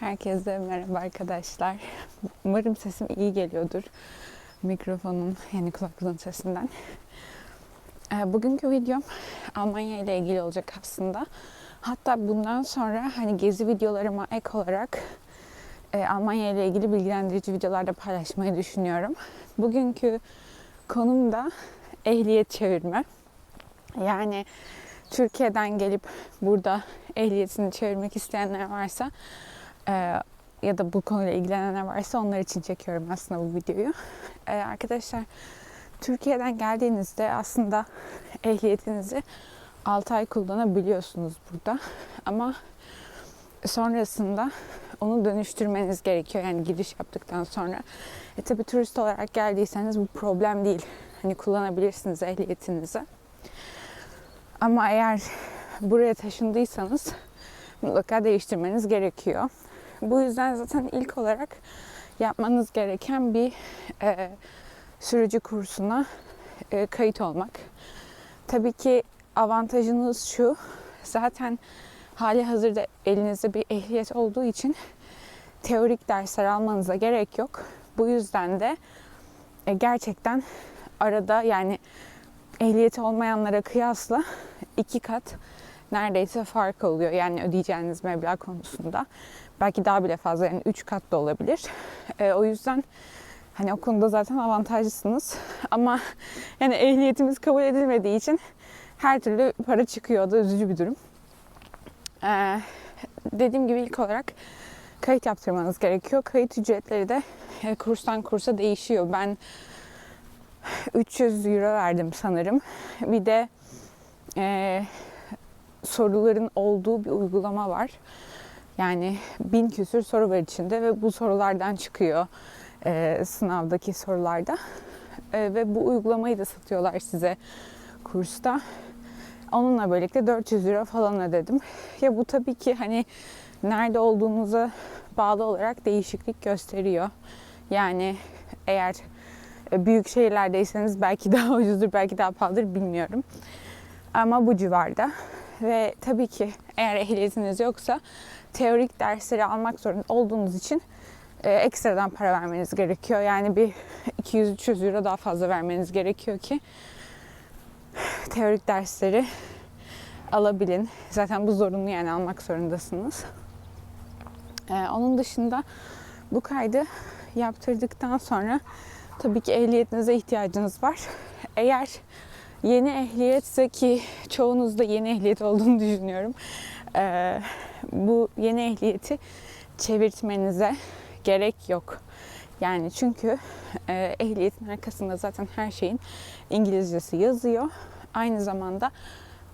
Herkese merhaba arkadaşlar. Umarım sesim iyi geliyordur. Mikrofonun yani kulaklığın sesinden. Ee, Bugünkü videom Almanya ile ilgili olacak aslında. Hatta bundan sonra hani gezi videolarıma ek olarak e, Almanya ile ilgili bilgilendirici videolar da paylaşmayı düşünüyorum. Bugünkü konum da ehliyet çevirme. Yani Türkiye'den gelip burada ehliyetini çevirmek isteyenler varsa e, ya da bu konuyla ilgilenenler varsa onlar için çekiyorum aslında bu videoyu. E, arkadaşlar Türkiye'den geldiğinizde aslında ehliyetinizi 6 ay kullanabiliyorsunuz burada. Ama sonrasında onu dönüştürmeniz gerekiyor yani giriş yaptıktan sonra. E tabi turist olarak geldiyseniz bu problem değil. Hani kullanabilirsiniz ehliyetinizi. Ama eğer buraya taşındıysanız mutlaka değiştirmeniz gerekiyor. Bu yüzden zaten ilk olarak yapmanız gereken bir e, sürücü kursuna e, kayıt olmak. Tabii ki avantajınız şu, zaten hali hazırda elinizde bir ehliyet olduğu için teorik dersler almanıza gerek yok. Bu yüzden de e, gerçekten arada yani ehliyeti olmayanlara kıyasla iki kat neredeyse fark oluyor. Yani ödeyeceğiniz meblağ konusunda. Belki daha bile fazla yani üç kat da olabilir. E, o yüzden hani o konuda zaten avantajlısınız. Ama yani ehliyetimiz kabul edilmediği için her türlü para çıkıyor. O da üzücü bir durum. E, dediğim gibi ilk olarak kayıt yaptırmanız gerekiyor. Kayıt ücretleri de e, kurstan kursa değişiyor. Ben 300 euro verdim sanırım. Bir de e, soruların olduğu bir uygulama var. Yani bin küsür soru var içinde ve bu sorulardan çıkıyor e, sınavdaki sorularda. E, ve bu uygulamayı da satıyorlar size kursta. Onunla birlikte 400 euro falan ödedim. Ya bu tabii ki hani nerede olduğunuza bağlı olarak değişiklik gösteriyor. Yani eğer e, büyük şehirlerdeyseniz belki daha ucuzdur, belki daha pahalıdır bilmiyorum. Ama bu civarda. Ve tabii ki eğer ehliyetiniz yoksa teorik dersleri almak zorunda olduğunuz için e, ekstradan para vermeniz gerekiyor. Yani bir 200-300 euro daha fazla vermeniz gerekiyor ki teorik dersleri alabilin. Zaten bu zorunlu yani almak zorundasınız. Ee, onun dışında bu kaydı yaptırdıktan sonra tabii ki ehliyetinize ihtiyacınız var. Eğer yeni ehliyetse ki çoğunuzda yeni ehliyet olduğunu düşünüyorum. Ee, bu yeni ehliyeti çevirtmenize gerek yok. Yani çünkü e, ehliyetin arkasında zaten her şeyin İngilizcesi yazıyor. Aynı zamanda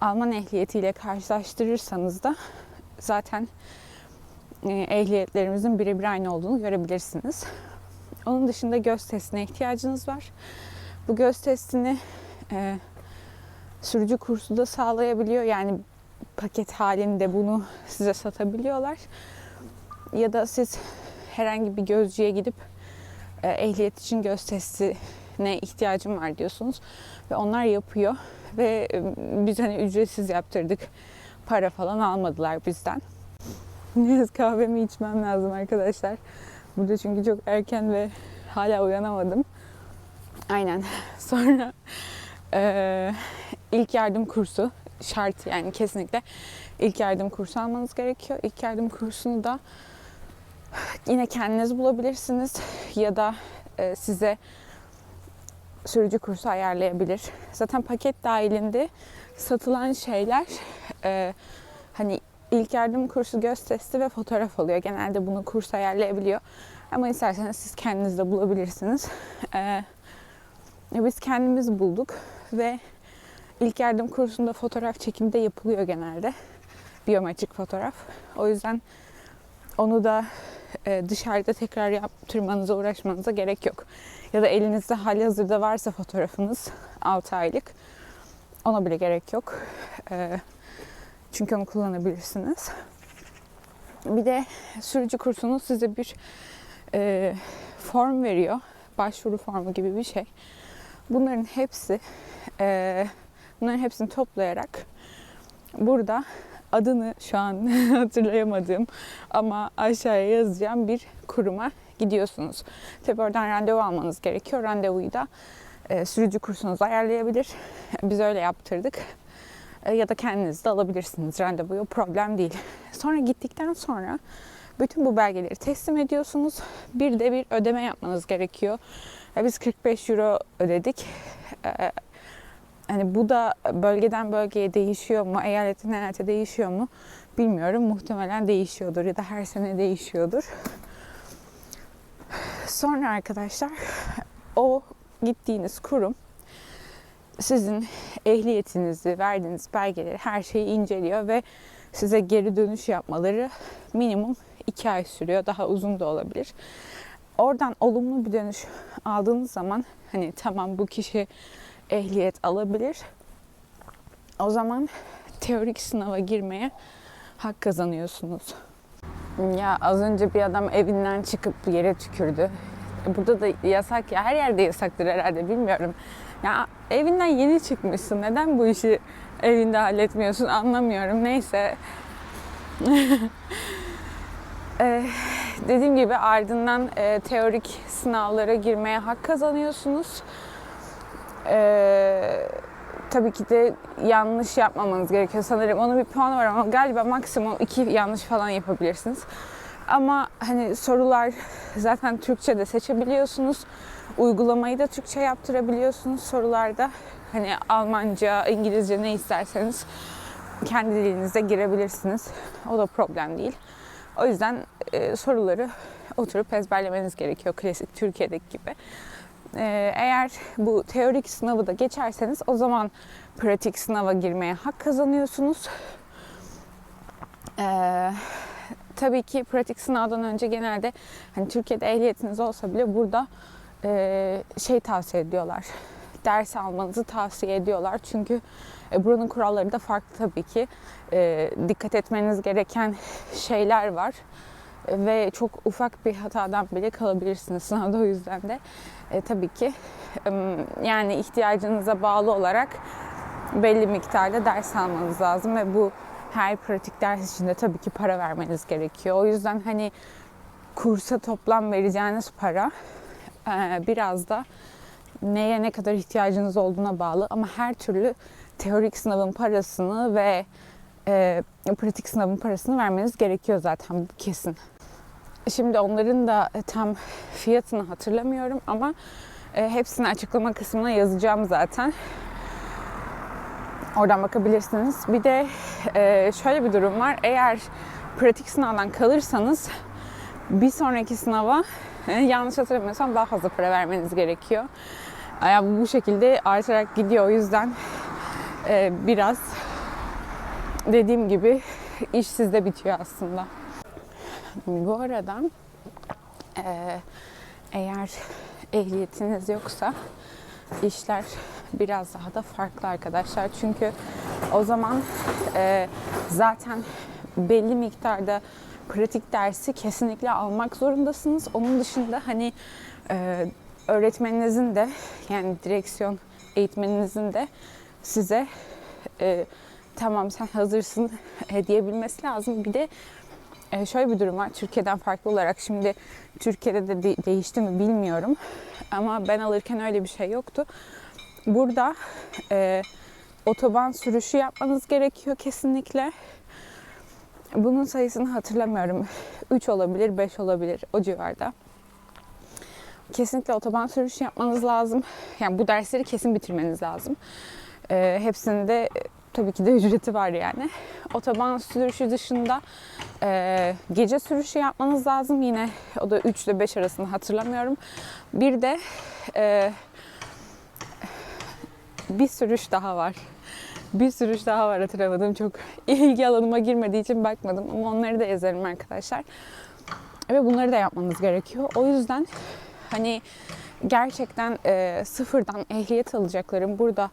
Alman ehliyetiyle karşılaştırırsanız da zaten e, ehliyetlerimizin birebir aynı olduğunu görebilirsiniz. Onun dışında göz testine ihtiyacınız var. Bu göz testini e, sürücü kursu da sağlayabiliyor. Yani paket halinde bunu size satabiliyorlar. Ya da siz herhangi bir gözcüye gidip e, ehliyet için göz testine ihtiyacım var diyorsunuz ve onlar yapıyor ve e, biz hani ücretsiz yaptırdık. Para falan almadılar bizden. Biraz kahvemi içmem lazım arkadaşlar. Burada çünkü çok erken ve hala uyanamadım. Aynen. Sonra e, ilk yardım kursu şart yani kesinlikle ilk yardım kursu almanız gerekiyor. İlk yardım kursunu da yine kendiniz bulabilirsiniz ya da e, size sürücü kursu ayarlayabilir. Zaten paket dahilinde satılan şeyler e, hani ilk yardım kursu göz testi ve fotoğraf oluyor. Genelde bunu kurs ayarlayabiliyor. Ama isterseniz siz kendiniz de bulabilirsiniz. Ee, biz kendimiz bulduk ve ilk yardım kursunda fotoğraf çekimi de yapılıyor genelde. Biyometrik fotoğraf. O yüzden onu da e, dışarıda tekrar yaptırmanıza, uğraşmanıza gerek yok. Ya da elinizde hali hazırda varsa fotoğrafınız 6 aylık ona bile gerek yok. Ee, çünkü onu kullanabilirsiniz. Bir de sürücü kursunun size bir e, form veriyor. Başvuru formu gibi bir şey. Bunların hepsi e, bunların hepsini toplayarak burada adını şu an hatırlayamadığım ama aşağıya yazacağım bir kuruma gidiyorsunuz. Tabi oradan randevu almanız gerekiyor. Randevuyu da e, sürücü kursunuz ayarlayabilir. Biz öyle yaptırdık. E, ya da kendiniz de alabilirsiniz randevuyu. Problem değil. Sonra gittikten sonra bütün bu belgeleri teslim ediyorsunuz. Bir de bir ödeme yapmanız gerekiyor. E, biz 45 euro ödedik. E, hani bu da bölgeden bölgeye değişiyor mu? Eyaletten eyalete değişiyor mu? Bilmiyorum. Muhtemelen değişiyordur ya da her sene değişiyordur. Sonra arkadaşlar o gittiğiniz kurum sizin ehliyetinizi, verdiğiniz belgeleri, her şeyi inceliyor ve size geri dönüş yapmaları minimum iki ay sürüyor. Daha uzun da olabilir. Oradan olumlu bir dönüş aldığınız zaman hani tamam bu kişi ehliyet alabilir. O zaman teorik sınava girmeye hak kazanıyorsunuz. Ya az önce bir adam evinden çıkıp yere tükürdü. Burada da yasak ya her yerde yasaktır herhalde bilmiyorum. Ya evinden yeni çıkmışsın. Neden bu işi evinde halletmiyorsun anlamıyorum. Neyse. Ee, dediğim gibi ardından e, teorik sınavlara girmeye hak kazanıyorsunuz. Ee, tabii ki de yanlış yapmamanız gerekiyor. Sanırım onun bir puanı var ama galiba maksimum iki yanlış falan yapabilirsiniz. Ama hani sorular zaten Türkçe de seçebiliyorsunuz. Uygulamayı da Türkçe yaptırabiliyorsunuz sorularda. Hani Almanca, İngilizce ne isterseniz kendi dilinizde girebilirsiniz. O da problem değil. O yüzden e, soruları oturup ezberlemeniz gerekiyor klasik Türkiye'deki gibi. E, eğer bu teorik sınavı da geçerseniz o zaman pratik sınava girmeye hak kazanıyorsunuz. Eee tabii ki pratik sınavdan önce genelde hani Türkiye'de ehliyetiniz olsa bile burada e, şey tavsiye ediyorlar. Ders almanızı tavsiye ediyorlar. Çünkü e, buranın kuralları da farklı tabii ki. E, dikkat etmeniz gereken şeyler var. Ve çok ufak bir hatadan bile kalabilirsiniz sınavda o yüzden de. E, tabii ki yani ihtiyacınıza bağlı olarak belli miktarda ders almanız lazım ve bu her pratik ders için de tabii ki para vermeniz gerekiyor. O yüzden hani kursa toplam vereceğiniz para e, biraz da neye ne kadar ihtiyacınız olduğuna bağlı ama her türlü teorik sınavın parasını ve e, pratik sınavın parasını vermeniz gerekiyor zaten bu kesin. Şimdi onların da tam fiyatını hatırlamıyorum ama e, hepsini açıklama kısmına yazacağım zaten. Oradan bakabilirsiniz. Bir de e, şöyle bir durum var. Eğer pratik sınavdan kalırsanız bir sonraki sınava e, yanlış hatırlamıyorsam daha fazla para vermeniz gerekiyor. Yani bu şekilde artarak gidiyor. O yüzden e, biraz dediğim gibi iş sizde bitiyor aslında. Bu arada e, eğer ehliyetiniz yoksa işler biraz daha da farklı arkadaşlar. Çünkü o zaman e, zaten belli miktarda pratik dersi kesinlikle almak zorundasınız. Onun dışında hani e, öğretmeninizin de yani direksiyon eğitmeninizin de size e, tamam sen hazırsın diyebilmesi lazım. Bir de e, şöyle bir durum var. Türkiye'den farklı olarak şimdi Türkiye'de de, de değişti mi bilmiyorum. Ama ben alırken öyle bir şey yoktu. Burada e, otoban sürüşü yapmanız gerekiyor kesinlikle. Bunun sayısını hatırlamıyorum. 3 olabilir, 5 olabilir o civarda. Kesinlikle otoban sürüşü yapmanız lazım. Yani bu dersleri kesin bitirmeniz lazım. E, hepsinde tabii ki de ücreti var yani. Otoban sürüşü dışında e, gece sürüşü yapmanız lazım. Yine o da 3 ile 5 arasında hatırlamıyorum. Bir de e, bir sürüş daha var. Bir sürüş daha var hatırlamadım. Çok ilgi alanıma girmediği için bakmadım. Ama onları da yazarım arkadaşlar. Ve bunları da yapmanız gerekiyor. O yüzden hani gerçekten e, sıfırdan ehliyet alacakların burada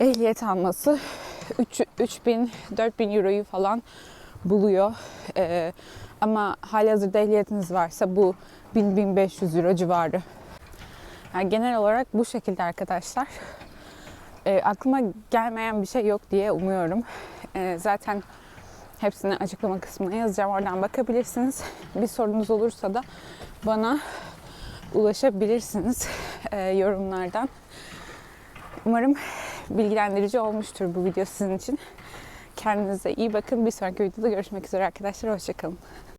ehliyet alması 3, 3000 4000 euroyu falan buluyor. E, ama halihazırda ehliyetiniz varsa bu 1000-1500 euro civarı. Yani genel olarak bu şekilde arkadaşlar. E, aklıma gelmeyen bir şey yok diye umuyorum. E, zaten hepsini açıklama kısmına yazacağım. Oradan bakabilirsiniz. Bir sorunuz olursa da bana ulaşabilirsiniz e, yorumlardan. Umarım bilgilendirici olmuştur bu video sizin için. Kendinize iyi bakın. Bir sonraki videoda görüşmek üzere arkadaşlar. Hoşçakalın.